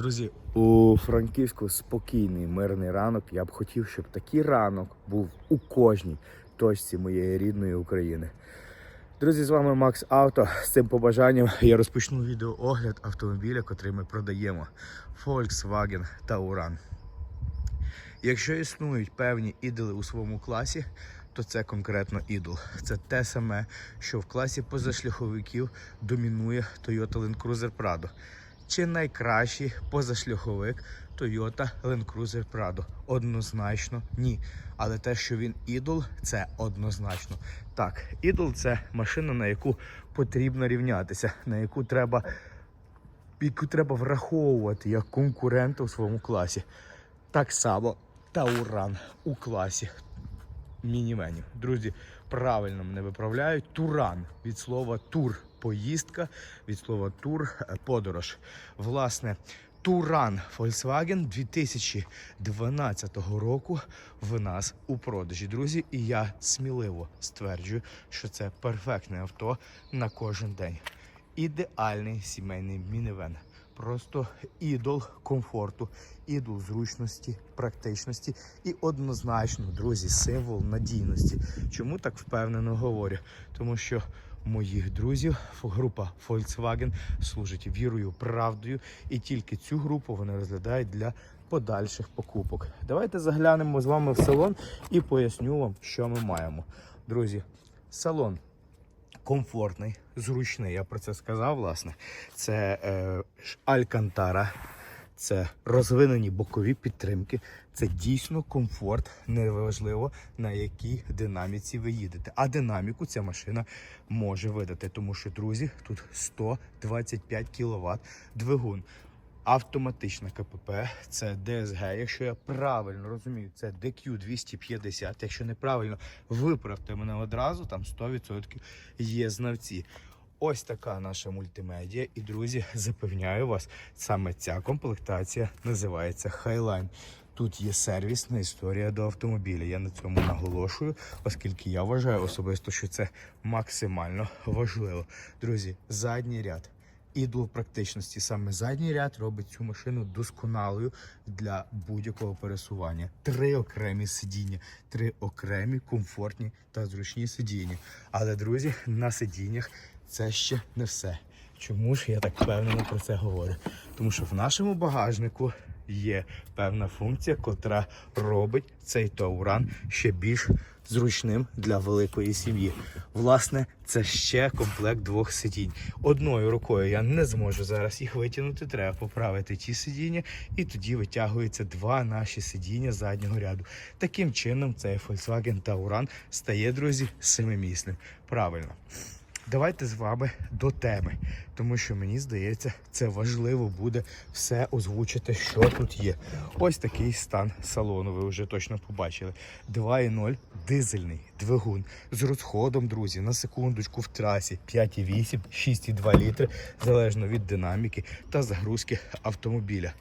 Друзі, у Франківську спокійний мирний ранок. Я б хотів, щоб такий ранок був у кожній точці моєї рідної України. Друзі, з вами Макс Авто. З цим побажанням я розпочну відеоогляд автомобіля, котрий ми продаємо. Volkswagen Tauran. Якщо існують певні ідоли у своєму класі, то це конкретно ідол. Це те саме, що в класі позашляховиків домінує Toyota Land Cruiser Prado. Чи найкращий позашляховик Toyota Land Cruiser Prado? Однозначно ні. Але те, що він ідол, це однозначно. Так, ідол це машина, на яку потрібно рівнятися, на яку треба, яку треба враховувати як конкурента у своєму класі. Так само Тауран у класі мінівенів. Друзі, правильно мене виправляють. Туран від слова тур поїздка, від слова тур подорож. Власне, Туран Volkswagen 2012 року в нас у продажі. Друзі, і я сміливо стверджую, що це перфектне авто на кожен день. Ідеальний сімейний мінівен. Просто ідол комфорту, ідол зручності, практичності і однозначно, друзі, символ надійності. Чому так впевнено говорю? Тому що моїх друзів група Volkswagen служить вірою, правдою, і тільки цю групу вони розглядають для подальших покупок. Давайте заглянемо з вами в салон і поясню вам, що ми маємо. Друзі, салон комфортний, зручний. Я про це сказав, власне. Це е, Алькантара, це розвинені бокові підтримки. Це дійсно комфорт, неважливо на якій динаміці ви їдете. А динаміку ця машина може видати, тому що, друзі, тут 125 кВт двигун. Автоматична КПП, це DSG, якщо я правильно розумію, це DQ 250. Якщо неправильно, виправте мене одразу, там 100% є знавці. Ось така наша мультимедіа. І, друзі, запевняю вас, саме ця комплектація називається Highline. Тут є сервісна історія до автомобіля. Я на цьому наголошую, оскільки я вважаю особисто, що це максимально важливо. Друзі, задній ряд. Ідол практичності саме задній ряд робить цю машину досконалою для будь-якого пересування. Три окремі сидіння, три окремі комфортні та зручні сидіння. Але, друзі, на сидіннях це ще не все. Чому ж я так впевнено про це говорю? Тому що в нашому багажнику є певна функція, котра робить цей тауран ще більш зручним для великої сім'ї. Власне, це ще комплект двох сидінь. Одною рукою я не зможу зараз їх витягнути. Треба поправити ті сидіння, і тоді витягуються два наші сидіння заднього ряду. Таким чином, цей Volkswagen Tauran стає, друзі, семимісним. Правильно. Давайте з вами до теми, тому що мені здається, це важливо буде все озвучити, що тут є. Ось такий стан салону. Ви вже точно побачили. 2,0 дизельний двигун з розходом, друзі, на секундочку в трасі 5,8, 6,2 літри, залежно від динаміки та загрузки автомобіля.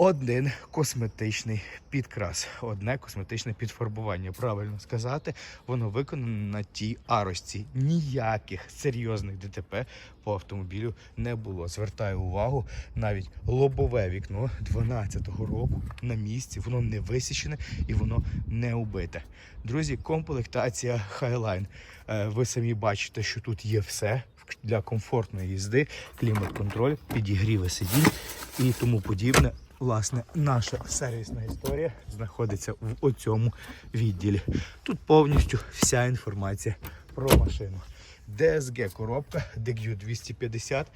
Один косметичний підкрас, одне косметичне підфарбування. Правильно сказати, воно виконане на тій арості. Ніяких серйозних ДТП по автомобілю не було. Звертаю увагу, навіть лобове вікно 12-го року на місці, воно не висічене і воно не убите. Друзі, комплектація Highline. Е, Ви самі бачите, що тут є все для комфортної їзди, клімат-контроль, підігріви сидінь і тому подібне. Власне, наша сервісна історія знаходиться в оцьому відділі. Тут повністю вся інформація про машину. DSG коробка DQ 250.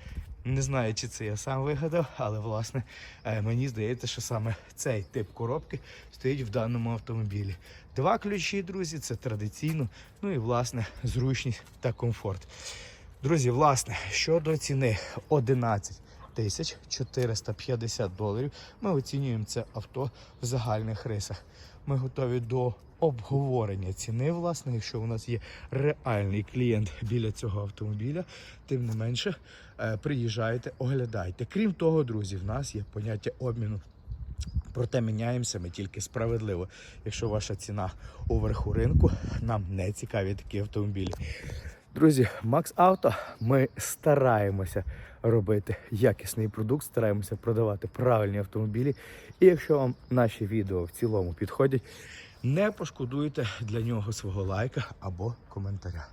Не знаю, чи це я сам вигадав, але власне е, мені здається, що саме цей тип коробки стоїть в даному автомобілі. Два ключі, друзі, це традиційно. Ну і власне зручність та комфорт. Друзі, власне, щодо ціни 11 тисяч 450 доларів. Ми оцінюємо це авто в загальних рисах. Ми готові до обговорення ціни, власне, якщо у нас є реальний клієнт біля цього автомобіля, тим не менше е, приїжджайте, оглядайте. Крім того, друзі, в нас є поняття обміну. Проте міняємося ми тільки справедливо. Якщо ваша ціна у верху ринку, нам не цікаві такі автомобілі. Друзі, Макс Авто, ми стараємося робити якісний продукт, стараємося продавати правильні автомобілі. І якщо вам наші відео в цілому підходять, не пошкодуйте для нього свого лайка або коментаря.